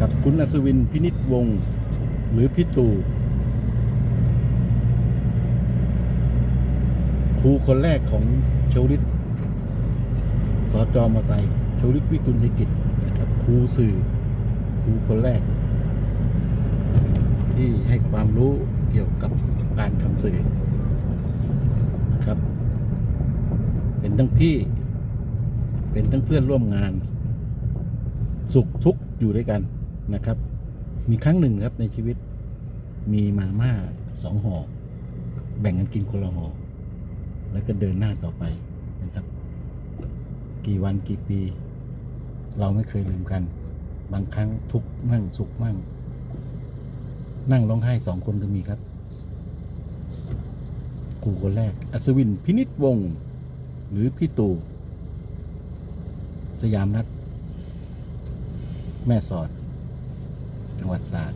กับคุณอัศวินพินิจวงศ์หรือพี่ตู่ครูคนแรกของชวลิตสอจอมาใส่ชวลิตวิกุลธิกิจนะครับครูสื่อครูคนแรก ที่ให้ความรู้เกี่ยวกับการทำสื่อนะครับ เป็นทั้งพี่ เป็นทั้งเพื่อนร่วมงาน สุขทุกข์อยู่ด้วยกันนะครับ มีครั้งหนึ่งครับในชีวิต มีมาม่าสองห่อแบ่งกันกินคนละห่อแล้วก็เดินหน้าต่อไปนะครับ กี่วันกี่ปี เราไม่เคยลืมกัน บางครั้งทุกข์มั่งสุขมั่ง นั่งร้องไห้สองคนก็มีครับครูคนแรก อัศวินพินิษวงศ์หรือพี่ตู่ สยามรัฐ แม่สอด จังหวัดตราด